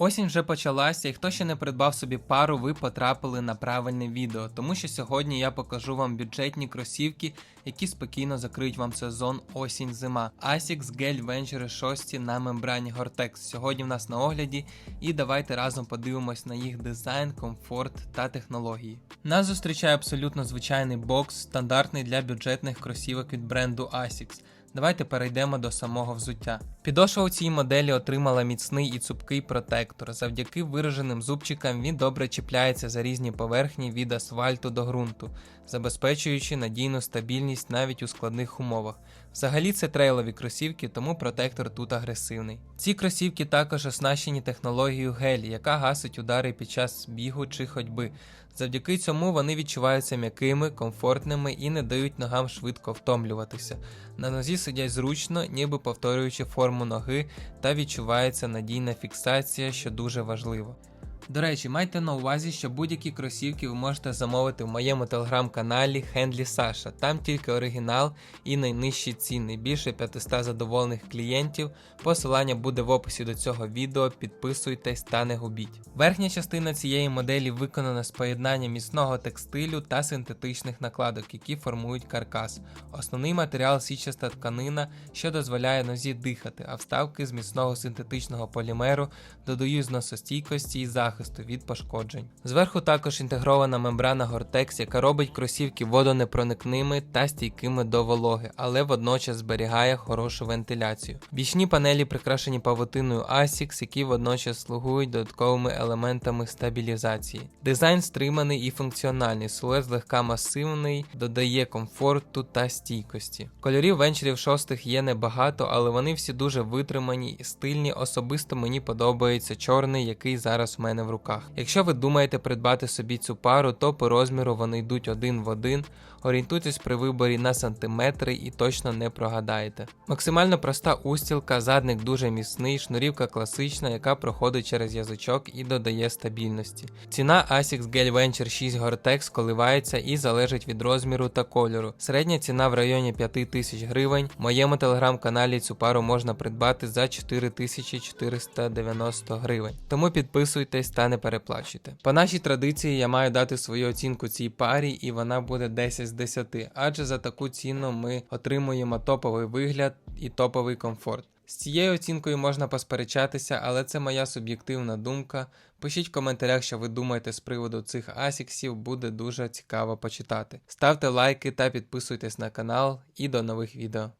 Осінь вже почалася, і хто ще не придбав собі пару, ви потрапили на правильне відео, тому що сьогодні я покажу вам бюджетні кросівки, які спокійно закриють вам сезон осінь-зима. Asics Gel Venture 6 на мембрані Gore-Tex. Сьогодні в нас на огляді, і давайте разом подивимось на їх дизайн, комфорт та технології. Нас зустрічає абсолютно звичайний бокс, стандартний для бюджетних кросівок від бренду Asics. Давайте перейдемо до самого взуття. Підошва у цій моделі отримала міцний і цупкий протектор. Завдяки вираженим зубчикам він добре чіпляється за різні поверхні від асфальту до ґрунту, забезпечуючи надійну стабільність навіть у складних умовах. Взагалі це трейлові кросівки, тому протектор тут агресивний. Ці кросівки також оснащені технологією гель, яка гасить удари під час бігу чи ходьби. Завдяки цьому вони відчуваються м'якими, комфортними і не дають ногам швидко втомлюватися. На нозі сидять зручно, ніби повторюючи форму ноги, та відчувається надійна фіксація, що дуже важливо. До речі, майте на увазі, що будь-які кросівки ви можете замовити в моєму телеграм-каналі Хендлі Саша. Там тільки оригінал і найнижчі ціни. Більше 500 задоволених клієнтів. Посилання буде в описі до цього відео. Підписуйтесь та не губіть. Верхня частина цієї моделі виконана з поєднанням міцного текстилю та синтетичних накладок, які формують каркас. Основний матеріал січаста тканина, що дозволяє нозі дихати, а вставки з міцного синтетичного полімеру додають зносостійкості і захисту від пошкоджень. Зверху також інтегрована мембрана Gore-Tex, яка робить кросівки водонепроникними та стійкими до вологи, але водночас зберігає хорошу вентиляцію. Бічні панелі прикрашені павутиною ASICS, які водночас слугують додатковими елементами стабілізації. Дизайн стриманий і функціональний, силует злегка масивний, додає комфорту та стійкості. Кольорів венчерів шостих є небагато, але вони всі дуже витримані і стильні. Особисто мені подобається чорний, який зараз у мене в руках. Якщо ви думаєте придбати собі цю пару, то по розміру вони йдуть один в один. Орієнтуйтесь при виборі на сантиметри і точно не прогадаєте. Максимально проста устілка, задник дуже міцний, шнурівка класична, яка проходить через язичок і додає стабільності. Ціна Asics Gel Venture 6 Gore-Tex коливається і залежить від розміру та кольору. Середня ціна в районі 5000 гривень. В моєму телеграм-каналі цю пару можна придбати за 4490 гривень. Тому підписуйтесь та не переплачуйте. По нашій традиції я маю дати свою оцінку цій парі, і вона буде 10 з 10, адже за таку ціну ми отримуємо топовий вигляд і топовий комфорт. З цією оцінкою можна посперечатися, але це моя суб'єктивна думка. Пишіть в коментарях, що ви думаєте з приводу цих асіксів, буде дуже цікаво почитати. Ставте лайки та підписуйтесь на канал і до нових відео.